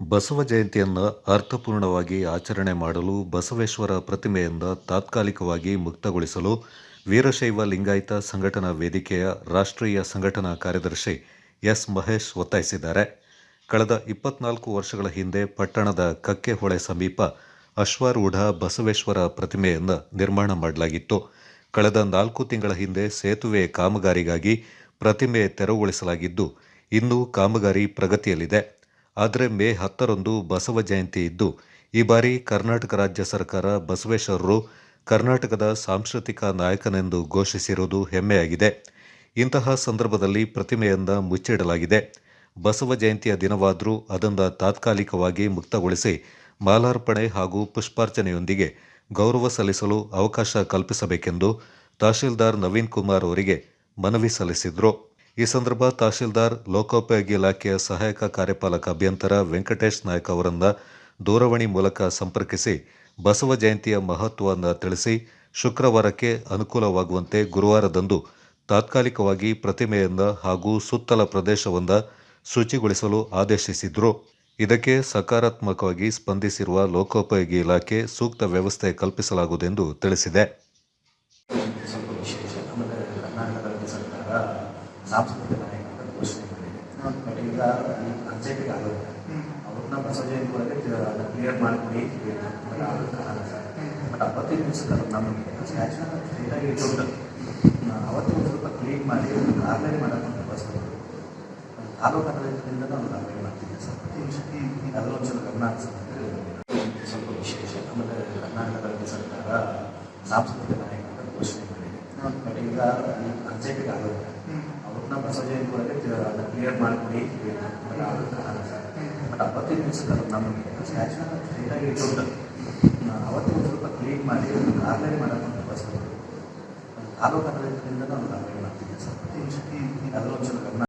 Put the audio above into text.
ಬಸವ ಜಯಂತಿಯನ್ನು ಅರ್ಥಪೂರ್ಣವಾಗಿ ಆಚರಣೆ ಮಾಡಲು ಬಸವೇಶ್ವರ ಪ್ರತಿಮೆಯಿಂದ ತಾತ್ಕಾಲಿಕವಾಗಿ ಮುಕ್ತಗೊಳಿಸಲು ವೀರಶೈವ ಲಿಂಗಾಯತ ಸಂಘಟನಾ ವೇದಿಕೆಯ ರಾಷ್ಟ್ರೀಯ ಸಂಘಟನಾ ಕಾರ್ಯದರ್ಶಿ ಎಸ್ ಮಹೇಶ್ ಒತ್ತಾಯಿಸಿದ್ದಾರೆ. ಕಳೆದ ಇಪ್ಪತ್ನಾಲ್ಕು ವರ್ಷಗಳ ಹಿಂದೆ ಪಟ್ಟಣದ ಕಕ್ಕೆಹೊಳೆ ಸಮೀಪ ಅಶ್ವಾರೂಢ ಬಸವೇಶ್ವರ ಪ್ರತಿಮೆಯನ್ನು ನಿರ್ಮಾಣ ಮಾಡಲಾಗಿತ್ತು. ಕಳೆದ ನಾಲ್ಕು ತಿಂಗಳ ಹಿಂದೆ ಸೇತುವೆ ಕಾಮಗಾರಿಗಾಗಿ ಪ್ರತಿಮೆ ತೆರವುಗೊಳಿಸಲಾಗಿದ್ದು, ಇನ್ನೂ ಕಾಮಗಾರಿ ಪ್ರಗತಿಯಲ್ಲಿದೆ. ಆದರೆ ಮೇ ಹತ್ತರಂದು ಬಸವ ಜಯಂತಿ ಇದ್ದು, ಈ ಬಾರಿ ಕರ್ನಾಟಕ ರಾಜ್ಯ ಸರ್ಕಾರ ಬಸವೇಶ್ವರರು ಕರ್ನಾಟಕದ ಸಾಂಸ್ಕೃತಿಕ ನಾಯಕನೆಂದು ಘೋಷಿಸಿರುವುದು ಹೆಮ್ಮೆಯಾಗಿದೆ. ಇಂತಹ ಸಂದರ್ಭದಲ್ಲಿ ಪ್ರತಿಮೆಯಿಂದ ಮುಚ್ಚಿಡಲಾಗಿದೆ. ಬಸವ ಜಯಂತಿಯ ದಿನವಾದರೂ ಅದನ್ನು ತಾತ್ಕಾಲಿಕವಾಗಿ ಮುಕ್ತಗೊಳಿಸಿ ಮಾಲಾರ್ಪಣೆ ಹಾಗೂ ಪುಷ್ಪಾರ್ಚನೆಯೊಂದಿಗೆ ಗೌರವ ಸಲ್ಲಿಸಲು ಅವಕಾಶ ಕಲ್ಪಿಸಬೇಕೆಂದು ತಹಶೀಲ್ದಾರ್ ನವೀನ್ ಕುಮಾರ್ ಅವರಿಗೆ ಮನವಿ ಸಲ್ಲಿಸಿದರು. ಈ ಸಂದರ್ಭ ತಹಶೀಲ್ದಾರ್ ಲೋಕೋಪಯೋಗಿ ಇಲಾಖೆಯ ಸಹಾಯಕ ಕಾರ್ಯಪಾಲಕ ಅಭಿಯಂತರ ವೆಂಕಟೇಶ್ ನಾಯ್ಕ ಅವರನ್ನ ದೂರವಾಣಿ ಮೂಲಕ ಸಂಪರ್ಕಿಸಿ ಬಸವ ಜಯಂತಿಯ ಮಹತ್ವವನ್ನು ತಿಳಿಸಿ ಶುಕ್ರವಾರಕ್ಕೆ ಅನುಕೂಲವಾಗುವಂತೆ ಗುರುವಾರದಂದು ತಾತ್ಕಾಲಿಕವಾಗಿ ಪ್ರತಿಮೆಯನ್ನು ಹಾಗೂ ಸುತ್ತಲ ಪ್ರದೇಶವನ್ನು ಶುಚಿಗೊಳಿಸಲು ಆದೇಶಿಸಿದ್ರು. ಇದಕ್ಕೆ ಸಕಾರಾತ್ಮಕವಾಗಿ ಸ್ಪಂದಿಸಿರುವ ಲೋಕೋಪಯೋಗಿ ಇಲಾಖೆ ಸೂಕ್ತ ವ್ಯವಸ್ಥೆ ಕಲ್ಪಿಸಲಾಗುವುದೆಂದು ತಿಳಿಸಿದೆ ಸ್ವಲ್ಪ ವಿಶೇಷ ಆಮೇಲೆ ಕರ್ನಾಟಕ ರಾಜ್ಯ ಸರ್ಕಾರ ಸಾಂಸ್ಕೃತಿಕ ನಾಯಕ ಅಂತ ಘೋಷಣೆ ಮಾಡಿದೆ ಬಟ್ ಈಗ ಈ ಪಂಚಾಯತಿಗೆ ಆಗೋದಿಲ್ಲ ಅವ್ರನ್ನ ಬಸವ ಜಯಂತಿ ಒಳಗೆ ಕ್ಲಿಯರ್ ಮಾಡಿಕೊಡಿ ಅಂತ ಹೇಳಿದ್ರು. ಬಟ್ ದಿವಸಕ್ಕೆ ಅದು ನಮಗೆ ಸ್ಟ್ಯಾಚ್ಯೂನ ಸ್ಟ್ರೈಟಾಗಿ ಇಟ್ಟುಬಿಟ್ಟು ಅವತ್ತು ಸ್ವಲ್ಪ ಕ್ಲೀನ್ ಮಾಡಿ ಕಾರ್ನರಿ ಮಾಡೋಕ್ಕಂತ ಬಸ್ಗಳು ತಾಲೂಕು ಆಡಳಿತದಿಂದ ನಾವು ಕಾರ್ನರಿ ಮಾಡ್ತೀವಿ ಸರ್ ಪ್ರತಿ ಸ್ವಲ್ಪ ಗಮನ ಹರಿಸೋದು ಅಂತ ಹೇಳಿ ಸ್ವಲ್ಪ ವಿಶೇಷ ಆಮೇಲೆ ಕರ್ನಾಟಕದಲ್ಲಿ ಸರ್ಕಾರ ಸಾಂಸ್ಕೃತಿಕ ನಾಯಕ ಅಂತ ಘೋಷಣೆ ಮಾಡಿದೆ ಬಟ್ ಈಗ ಈ ಆಗೋದು ಅವ್ರನ್ನ ಬಸವ ಜಯಂತಿ ಒಳಗೆ ಕ್ಲಿಯರ್ ಮಾಡಿಕೊಡಿ. ಬಟ್ ದಿವಸಕ್ಕೆ ನಮಗೆ ಸ್ಟ್ಯಾಚ್ಯೂನ ಸ್ಟ್ರೇಟಾಗಿ ಅವತ್ತು ಒಂದು ಸ್ವಲ್ಪ ಕ್ಲೀನ್ ಮಾಡಿ ಮಾಡೋಕ್ಕಂತ ಬಸ್ಗಳು ತಾಲೂಕು ಆಡಳಿತದಿಂದ ನಾವು ಕಾರ್ನರಿ ಮಾಡ್ತಿದ್ದೆ ಸರ್. ಸ್ವಲ್ಪ ಗಮನ